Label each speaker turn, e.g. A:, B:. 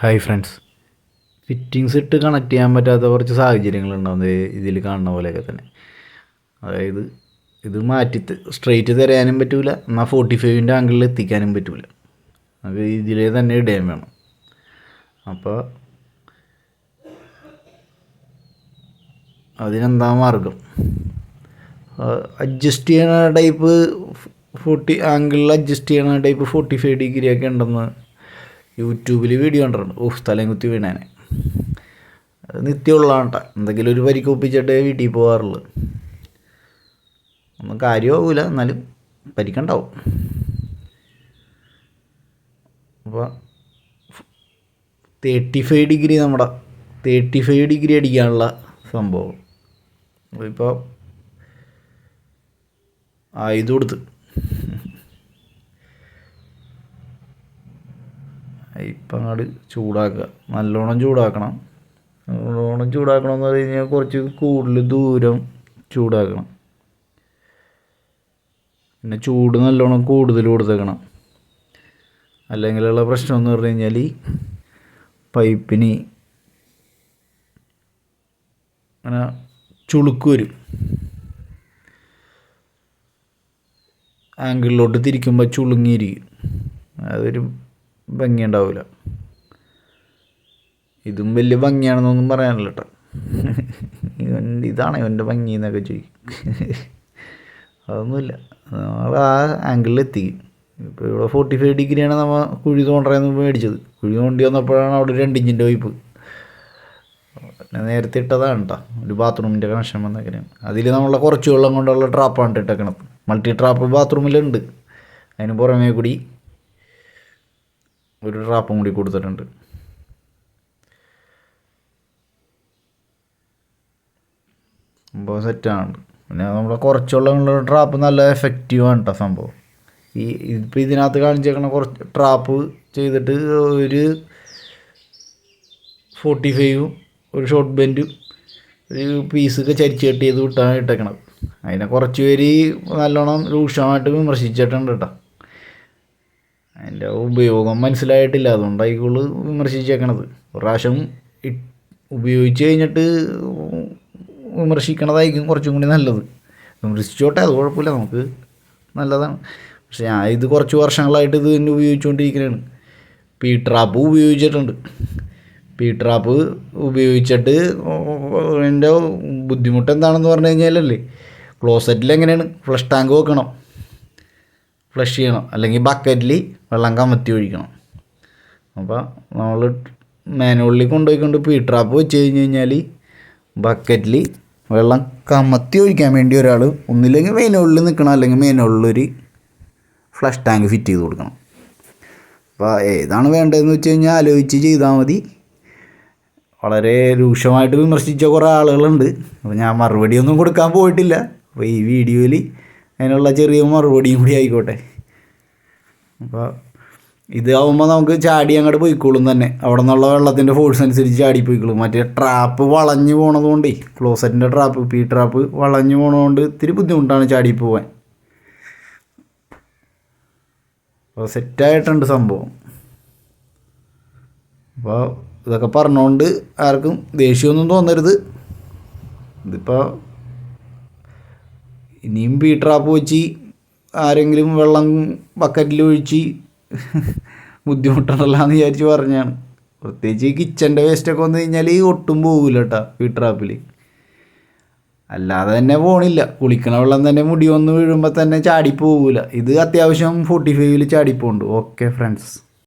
A: Hi friends fittings ഇട്ട് connect ചെയ്യാൻ പറ്റാത്ത കുറച്ച് സാഹചര്യങ്ങളുണ്ടാവും ഇതിൽ കാണുന്ന പോലെയൊക്കെ തന്നെ. അതായത് ഇത് മാറ്റി സ്ട്രെയിറ്റ് തരാനും പറ്റില്ല എന്നാൽ ഫോർട്ടി ഫൈവിന്റെ ആംഗിളിൽ എത്തിക്കാനും പറ്റില്ല അത് ഇതിലേ തന്നെ ഇടയാൻ വേണം. അപ്പോൾ അതിനെന്താ മാർഗം? അഡ്ജസ്റ്റ് ചെയ്യണ ടൈപ്പ് ഫോർട്ടി ആംഗിളിൽ അഡ്ജസ്റ്റ് ചെയ്യണ ടൈപ്പ് ഫോർട്ടി ഫൈവ് ഡിഗ്രി ഒക്കെ ഉണ്ടെന്ന് യൂട്യൂബിൽ വീഡിയോ കണ്ടിട്ടുണ്ട്. ഓഹ് തലയും കുത്തി വീണേനെ. അത് നിത്യമുള്ളതാണ് എന്തെങ്കിലും ഒരു പരിക്ക് ഒപ്പിച്ചിട്ടേ വീട്ടിൽ പോകാറുള്ളൂ ഒന്നും കാര്യമാവില്ല എന്നാലും പരിക്കുണ്ടാവും. അപ്പോൾ തേർട്ടി ഫൈവ് ഡിഗ്രി നമ്മുടെ തേർട്ടി ഫൈവ് ഡിഗ്രി അടിക്കാനുള്ള സംഭവം. ഇപ്പോൾ ആയുധം കൊടുത്ത്. ഇപ്പം അങ്ങോട്ട് ചൂടാക്കുക നല്ലോണം ചൂടാക്കണം. നല്ലോണം ചൂടാക്കണം എന്ന് പറഞ്ഞു കഴിഞ്ഞാൽ കുറച്ച് കൂടുതൽ ദൂരം ചൂടാക്കണം. പിന്നെ ചൂട് നല്ലോണം കൂടുതൽ കൊടുത്തേക്കണം. അല്ലെങ്കിലുള്ള പ്രശ്നം എന്ന് പറഞ്ഞു കഴിഞ്ഞാൽ പൈപ്പിന് അങ്ങനെ ചുളുക്ക് വരും. ആംഗിളിലോട്ട് തിരിക്കുമ്പോൾ ചുളുങ്ങിയിരിക്കും. അതൊരു ഭംഗി ഉണ്ടാവില്ല ഇതും വലിയ ഭംഗിയാണെന്നൊന്നും പറയാനില്ല കേട്ടോ ഇതാണ് ഇവന്റെ ഭംഗി എന്നൊക്കെ ചോദിക്കും. അതൊന്നുമില്ല. നമ്മൾ ആ ആംഗിളിൽ എത്തിക്കും ഇപ്പോൾ ഇവിടെ ഫോർട്ടി ഫൈവ് ഡിഗ്രിയാണ് നമ്മൾ കുഴി തോണ്ടറേന്ന് മേടിച്ചത്. കുഴി തോണ്ടി വന്നപ്പോഴാണ് അവിടെ രണ്ട് ഇഞ്ചിന്റെ വൈപ്പ് പിന്നെ നേരത്തെ ഇട്ടതാണ് കേട്ടോ ഒരു ബാത്റൂമിന്റെ കണക്ഷൻ വന്നേക്കനെയാണ് അതിൽ നമ്മളെ കുറച്ച് വെള്ളം കൊണ്ടുള്ള ട്രാപ്പാണ് ഇട്ടേക്കണത്. മൾട്ടി ട്രാപ്പ് ബാത്റൂമിലുണ്ട് അതിന് പുറമേ കൂടി ഒരു ട്രാപ്പും കൂടി കൊടുത്തിട്ടുണ്ട്. സംഭവം സെറ്റാണ് പിന്നെ നമ്മുടെ കുറച്ചുള്ള ട്രാപ്പ് നല്ല എഫക്റ്റീവാണ് കേട്ടോ സംഭവം. ഈ ഇതിപ്പോൾ ഇതിനകത്ത് കാണിച്ചേക്കണ കുറച്ച് ട്രാപ്പ് ചെയ്തിട്ട് ഒരു ഫോർട്ടി ഫൈവും ഒരു ഷോർട്ട് ബെൻഡും ഒരു പീസൊക്കെ ചരിച്ച് കെട്ടി ചെയ്ത് വിട്ടാണ് ഇട്ടേക്കണത്. അതിനെ കുറച്ച് പേര് നല്ലോണം രൂക്ഷമായിട്ട് വിമർശിച്ചിട്ടുണ്ട് കേട്ടോ അതിന്റെ ഉപയോഗം മനസ്സിലായിട്ടില്ല. അതുകൊണ്ടായിക്കോൾ വിമർശിച്ചേക്കണത്. പ്രാവശ്യം ഉപയോഗിച്ച് കഴിഞ്ഞിട്ട് വിമർശിക്കണതായിരിക്കും കുറച്ചും കൂടി നല്ലത്. വിമർശിച്ചോട്ടെ അത് കുഴപ്പമില്ല. നമുക്ക് നല്ലതാണ്. പക്ഷേ ഞാൻ ഇത് കുറച്ച് വർഷങ്ങളായിട്ട് ഇത് തന്നെ ഉപയോഗിച്ചുകൊണ്ടിരിക്കുകയാണ് പി ട്രാപ്പ് ഉപയോഗിച്ചിട്ടുണ്ട്. പി ട്രാപ്പ് ഉപയോഗിച്ചിട്ട് എന്റെ ബുദ്ധിമുട്ട് എന്താണെന്ന് പറഞ്ഞു കഴിഞ്ഞാലല്ലേ ക്ലോസറ്റിൽ എങ്ങനെയാണ് ഫ്ലഷ് ടാങ്ക് വെക്കണം. ഫ്ലഷ് ചെയ്യണം. അല്ലെങ്കിൽ ബക്കറ്റിൽ വെള്ളം കമത്തി ഒഴിക്കണം. അപ്പോൾ നമ്മൾ മാനുവലിൽ കൊണ്ടുപോയിക്കൊണ്ട് പി ട്രാപ്പ് വെച്ച് കഴിഞ്ഞ് കഴിഞ്ഞാൽ ബക്കറ്റിൽ വെള്ളം കമത്തി ഒഴിക്കാൻ വേണ്ടി ഒരാൾ ഒന്നില്ലെങ്കിൽ മെയിനുള്ളിൽ നിൽക്കണം. അല്ലെങ്കിൽ മെയിനുള്ളിലൊരു ഫ്ലഷ് ടാങ്ക് ഫിറ്റ് ചെയ്ത് കൊടുക്കണം. അപ്പോൾ ഏതാണ് വേണ്ടതെന്ന് വെച്ച് കഴിഞ്ഞാൽ ആലോചിച്ച് ചെയ്താൽ മതി. വളരെ രൂക്ഷമായിട്ട് വിമർശിച്ച കുറേ ആളുകളുണ്ട്. അപ്പോൾ ഞാൻ മറുപടിയൊന്നും കൊടുക്കാൻ പോയിട്ടില്ല. അപ്പോൾ ഈ വീഡിയോയിൽ അതിനുള്ള ചെറിയ മറുപടിയും കൂടി ആയിക്കോട്ടെ. അപ്പോൾ ഇതാവുമ്പോൾ നമുക്ക് ചാടി അങ്ങോട്ട് പോയിക്കോളും തന്നെ. അവിടെ നിന്നുള്ള വെള്ളത്തിന്റെ ഫോഴ്സ് അനുസരിച്ച് ചാടി പോയിക്കോളും. മറ്റേ ട്രാപ്പ് വളഞ്ഞു പോണതുകൊണ്ടേ ക്ലോസറ്റിന്റെ ട്രാപ്പ് പി ട്രാപ്പ് വളഞ്ഞു പോണതുകൊണ്ട് ഇത്തിരി ബുദ്ധിമുട്ടാണ് ചാടി പോവാൻ. അപ്പോൾ സെറ്റായിട്ടുണ്ട് സംഭവം. അപ്പോൾ ഇതൊക്കെ പറഞ്ഞുകൊണ്ട് ആർക്കും ദേഷ്യമൊന്നും തോന്നരുത്. ഇതിപ്പോൾ ഇനിയും പീ ട്രാപ്പ് വെച്ച് ആരെങ്കിലും വെള്ളം ബക്കറ്റിൽ ഒഴിച്ച് ബുദ്ധിമുട്ടുണ്ടല്ലോ എന്ന് വിചാരിച്ച് പറഞ്ഞാണ്. പ്രത്യേകിച്ച് ഈ കിച്ചന്റെ വേസ്റ്റൊക്കെ വന്നു കഴിഞ്ഞാൽ ഈ ഒട്ടും പോകില്ല കേട്ടോ പീ ട്രാപ്പിൽ അല്ലാതെ തന്നെ പോണില്ല. കുളിക്കണ വെള്ളം തന്നെ മുടി വന്ന് വീഴുമ്പോൾ തന്നെ ചാടി പോകില്ല ഇത് അത്യാവശ്യം ഫോർട്ടി ഫൈവിൽ ചാടിപ്പോണ്ട് ഓക്കെ ഫ്രണ്ട്സ്